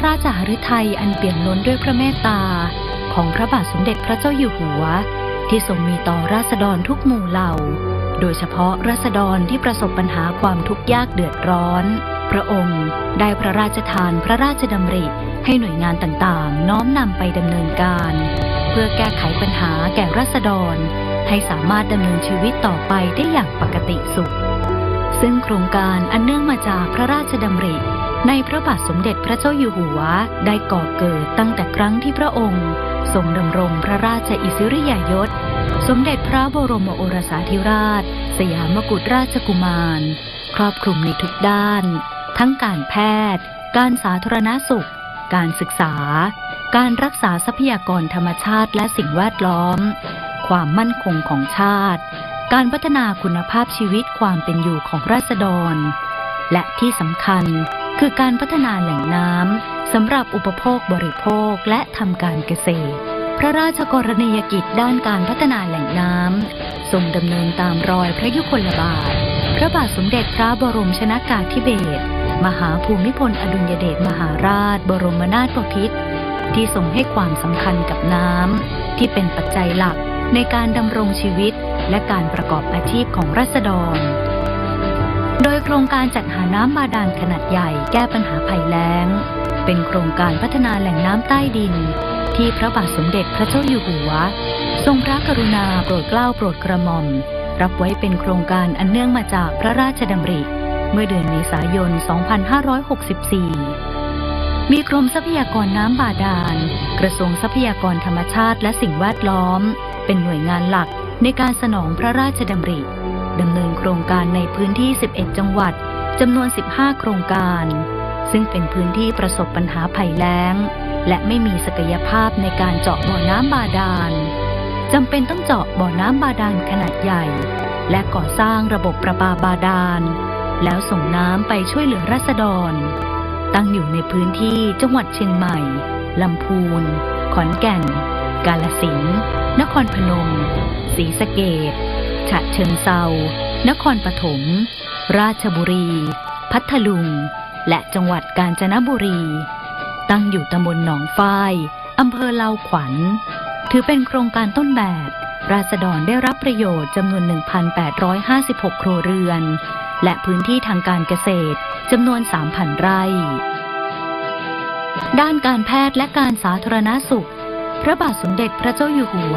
พระราชหฤทัยอันเปี่ยมล้นด้วยพระเมตตา ของพระบาทสมเด็จพระเจ้าอยู่หัว ที่ทรงมีต่อราษฎรทุกหมู่เหล่า โดยเฉพาะราษฎรที่ประสบปัญหาความทุกข์ยากเดือดร้อน พระองค์ได้พระราชทานพระราชดำริให้หน่วยงานต่างๆ น้อมนำไปดำเนินการ เพื่อแก้ไขปัญหาแก่ราษฎร ให้สามารถดำเนินชีวิตต่อไปได้อย่างปกติสุข ซึ่งโครงการอันเนื่องมาจากพระราชดำริ ในพระบาทสมเด็จพระเจ้าอยู่หัวได้ก่อเกิดตั้งแต่ครั้งที่พระองค์ ทรงดำรงพระราชอิสริยยศ สมเด็จพระบรมโอรสาธิราช สยามกุฎราชกุมาร ครอบคลุมในทุกด้าน ทั้งการแพทย์ การสาธารณสุข การศึกษา การรักษาทรัพยากรธรรมชาติและสิ่งแวดล้อม ความมั่นคงของชาติ การพัฒนาคุณภาพชีวิตความเป็นอยู่ของราษฎร และที่สำคัญ คือการพัฒนาแหล่งน้ำสำหรับอุปโภคบริโภคและทำการเกษตร พระราชกรณียกิจด้านการพัฒนาแหล่งน้ำทรงดำเนินตามรอยพระยุคลบาท พระบาทสมเด็จพระบรมชนากาธิเบศรมหาภูมิพลอดุลยเดชมหาราช บรมนาถบพิตรที่ทรงให้ความสำคัญกับน้ำที่เป็นปัจจัยหลักในการดำรงชีวิตและการประกอบอาชีพของราษฎร โดยโครงการจัดหาน้ำบาดาลขนาดใหญ่แก้ปัญหาภัยแล้ง เป็นโครงการพัฒนาแหล่งน้ำใต้ดิน ที่พระบาทสมเด็จพระเจ้าอยู่หัว ทรงพระกรุณาโปรดเกล้าโปรดกระหม่อม รับไว้เป็นโครงการอันเนื่องมาจากพระราชดำริ เมื่อเดือนเมษายน 2564 มีกรมทรัพยากรน้ำบาดาล กระทรวงทรัพยากรธรรมชาติและสิ่งแวดล้อม เป็นหน่วยงานหลักในการสนองพระราชดำริ รงการในพื้นที่ 11 จังหวัดจำนวน 15 โครงการ ซึ่งเป็นพื้นที่ประสบปัญหาภัยแล้ง และไม่มีศักยภาพในการเจาะบ่อน้ำบาดาลจำเป็นต้องเจาะบ่อน้ำบาดาลขนาดใหญ่ และก่อสร้างระบบประปาบาดาล แล้วส่งน้ำไปช่วยเหลือราษฎร ตั้งอยู่ในพื้นที่จังหวัดเชียงใหม่ลำพูน ขอนแก่น กาลสินธุ์นครพนมศรีสะเกดฉะเชิงเซา นครปฐม ราชบุรี พัทลุง และจังหวัดกาญจนบุรี ตั้งอยู่ตำบลหนองฝ้ายอำเภอเลาขวัญ ถือเป็นโครงการต้นแบบ ราษฎรได้รับประโยชน์จำนวน 1,856 ครัวเรือน และพื้นที่ทางการเกษตรจำนวน 3,000 ไร่ ด้านการแพทย์และการสาธารณสุข พระบาทสมเด็จพระเจ้าอยู่หัว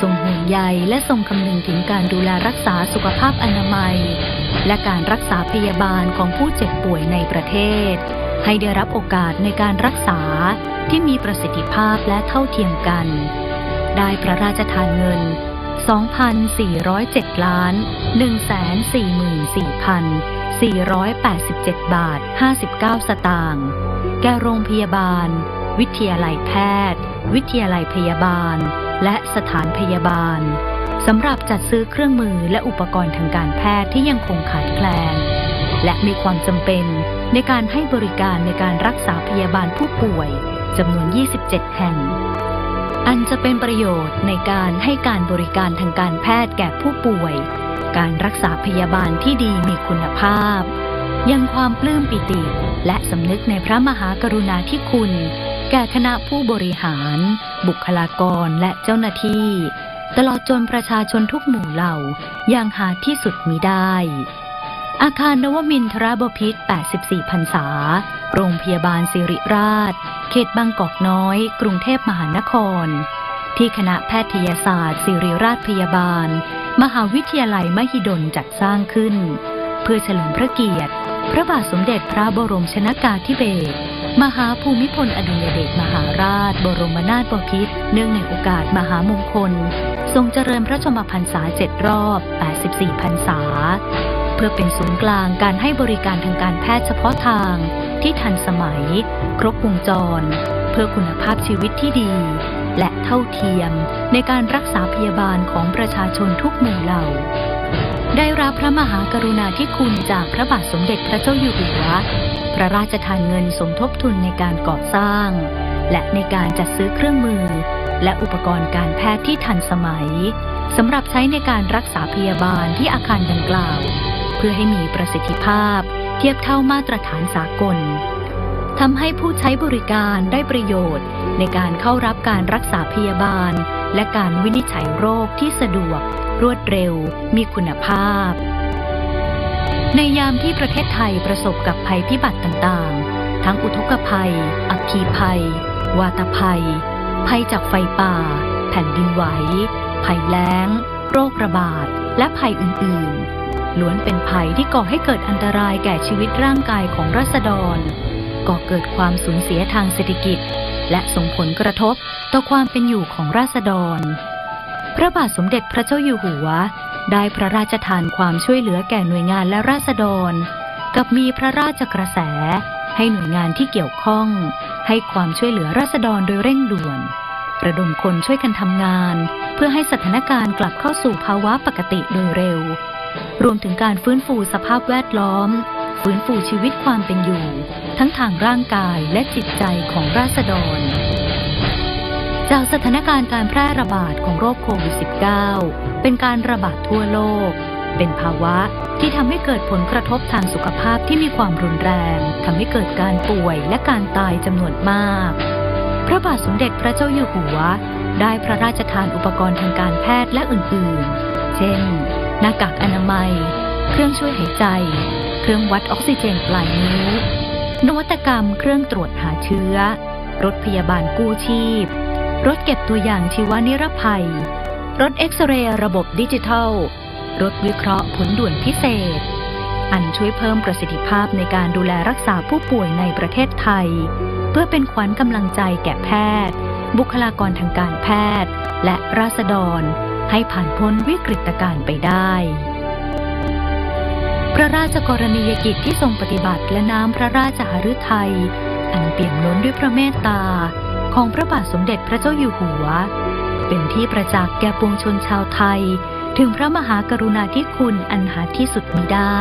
ทรงห่วงใยและทรงคำนึงถึงการดูแลรักษาสุขภาพอนามัย และการรักษาพยาบาลของผู้เจ็บป่วยในประเทศ ให้ได้รับโอกาสในการรักษาที่มีประสิทธิภาพและเท่าเทียมกัน ได้พระราชทานเงิน 2,407 ล้าน 144,487 บาท 59 สตางค์แก่โรงพยาบาล วิทยาลัยแพทย์ วิทยาลัยพยาบาล และสถานพยาบาลสำหรับจัดซื้อเครื่องมือและอุปกรณ์ทางการแพทย์ที่ยังคงขาดแคลน และมีความจำเป็นในการให้บริการในการรักษาพยาบาลผู้ป่วยจำนวน 27 แห่ง อันจะเป็นประโยชน์ในการให้การบริการทางการแพทย์แก่ผู้ป่วย การรักษาพยาบาลที่ดีมีคุณภาพ ยังความปลื้มปิติและสำนึกในพระมหากรุณาธิคุณ ก่คณะผู้บริหาร บุคลากรและเจ้าหน้าที่ ตลอดจนประชาชนทุกหมู่เหล่าอย่างหาที่สุดมิได้ อาคารนวมินทรบพิษ 84พรรษา โรงพยาบาลสิริราช เขตบางกอกน้อย กรุงเทพมหานคร ที่คณะแพทยศาสตร์ศิริราชพยาบาล มหาวิทยาลัยมหิดลจัดสร้างขึ้น เพื่อเฉลิมพระเกียรติ พระบาทสมเด็จพระบรมชนากาธิเบศร มหาภูมิพลอดุลยเดชมหาราช บรมนาถบพิตรเนื่องในโอกาสมหามงคล ทรงเจริญพระชนมพรรษาเจ็ดรอบ 84 พรรษา เพื่อเป็นศูนย์กลางการให้บริการทางการแพทย์เฉพาะทางที่ทันสมัย ครบวงจร เพื่อคุณภาพชีวิตที่ดี และเท่าเทียมในการรักษาพยาบาลของประชาชนทุกหมู่เหล่า ได้รับพระมหากรุณาธิคุณจากพระบาทสมเด็จพระเจ้าอยู่หัว พระราชทานเงินสมทบทุนในการก่อสร้าง และในการจัดซื้อเครื่องมือ และอุปกรณ์การแพทย์ที่ทันสมัยสำหรับใช้ในการรักษาพยาบาลที่อาคารดังกล่าว เพื่อให้มีประสิทธิภาพ เทียบเท่ามาตรฐานสากลทำให้ผู้ใช้บริการได้ประโยชน์ ในการเข้ารับการรักษาพยาบาล และการวินิจฉัยโรคที่สะดวก รวดเร็ว มีคุณภาพ ในยามที่ประเทศไทยประสบกับภัยพิบัติต่างๆ ทั้งอุทกภัย อัคคีภัย วาตภัย ภัยจากไฟป่า แผ่นดินไหว ภัยแล้ง โรคระบาด และภัยอื่นๆ ล้วนเป็นภัยที่ก่อให้เกิดอันตรายแก่ชีวิตร่างกายของราษฎร ก่อเกิดความสูญเสียทางเศรษฐกิจ และส่งผลกระทบต่อความเป็นอยู่ของราษฎร พระบาทสมเด็จพระเจ้าอยู่หัว ได้พระราชทานความช่วยเหลือแก่หน่วยงานและราษฎร กับมีพระราชกระแส ให้หน่วยงานที่เกี่ยวข้อง ให้ความช่วยเหลือราษฎรโดยเร่งด่วน ระดมคนช่วยกันทำงาน เพื่อให้สถานการณ์กลับเข้าสู่ภาวะปกติโดยเร็ว รวมถึงการฟื้นฟูสภาพแวดล้อม ฟื้นฟูชีวิตความเป็นอยู่ ทั้งทางร่างกายและจิตใจของราษฎร จากสถานการณ์การแพร่ระบาดของโรคโควิด -19 เป็นการระบาดทั่วโลก เป็นภาวะที่ทำให้เกิดผลกระทบทางสุขภาพที่มีความรุนแรงทำให้เกิดการป่วยและการตายจำนวนมาก พระบาทสมเด็จพระเจ้าอยู่หัว ได้พระราชทานอุปกรณ์ทางการแพทย์และอื่นๆ เช่น หน้ากากอนามัย เครื่องช่วยหายใจ เครื่องวัดออกซิเจนปลายนิ้วนวัตกรรมเครื่องตรวจหาเชื้อ รถพยาบาลกู้ชีพ รถเก็บตัวอย่างชีวนิรภัย รถเอ็กซเรย์ระบบดิจิทัล รถวิเคราะห์ผลด่วนพิเศษ อันช่วยเพิ่มประสิทธิภาพในการดูแลรักษาผู้ป่วยในประเทศไทย เพื่อเป็นขวัญกำลังใจแก่แพทย์ บุคลากรทางการแพทย์ และราษฎร ให้ผ่านพ้นวิกฤตการณ์ไปได้พระราชกรณียกิจที่ทรงปฏิบัติและน้ำพระราชหฤทัย อันเปี่ยมล้นด้วยพระเมตตา ของพระบาทสมเด็จพระเจ้าอยู่หัว เป็นที่ประจักษ์แก่ปวงชนชาวไทย ถึงพระมหากรุณาธิคุณอันหาที่สุดมิได้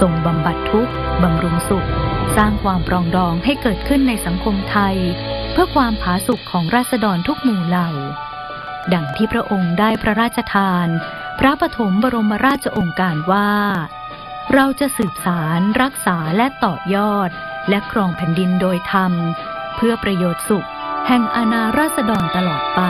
ทรงบำบัดทุกข์บำรุงสุข สร้างความปรองดองให้เกิดขึ้นในสังคมไทย เพื่อความผาสุกของราษฎรทุกหมู่เหล่า ดังที่พระองค์ได้พระราชทาน พระปฐมบรมราชองค์การว่า เราจะสืบสารรักษาและต่อยอด และครองแผ่นดินโดยธรรม เพื่อประโยชน์สุข แห่งอาณาราษฎรตลอดไป